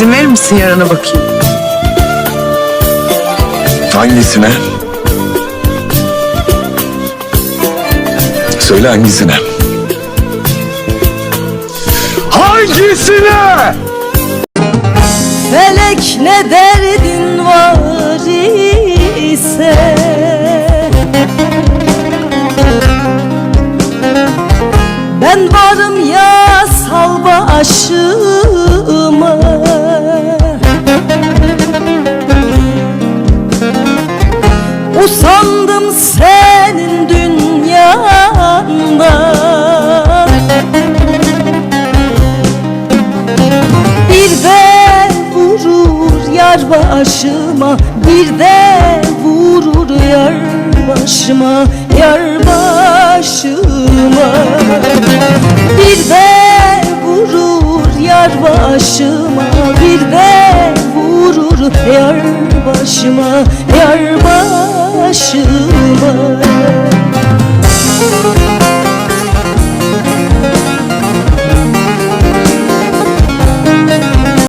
misin yarana bakayım? Hangisine? Söyle hangisine? Hangisine? Felek ne derdin var ise Ben varım ya sal başıma vurur yar başıma Bir de vurur yar başıma Yar başıma. Bir de vurur yar başıma Bir de vurur yar başıma Yar başıma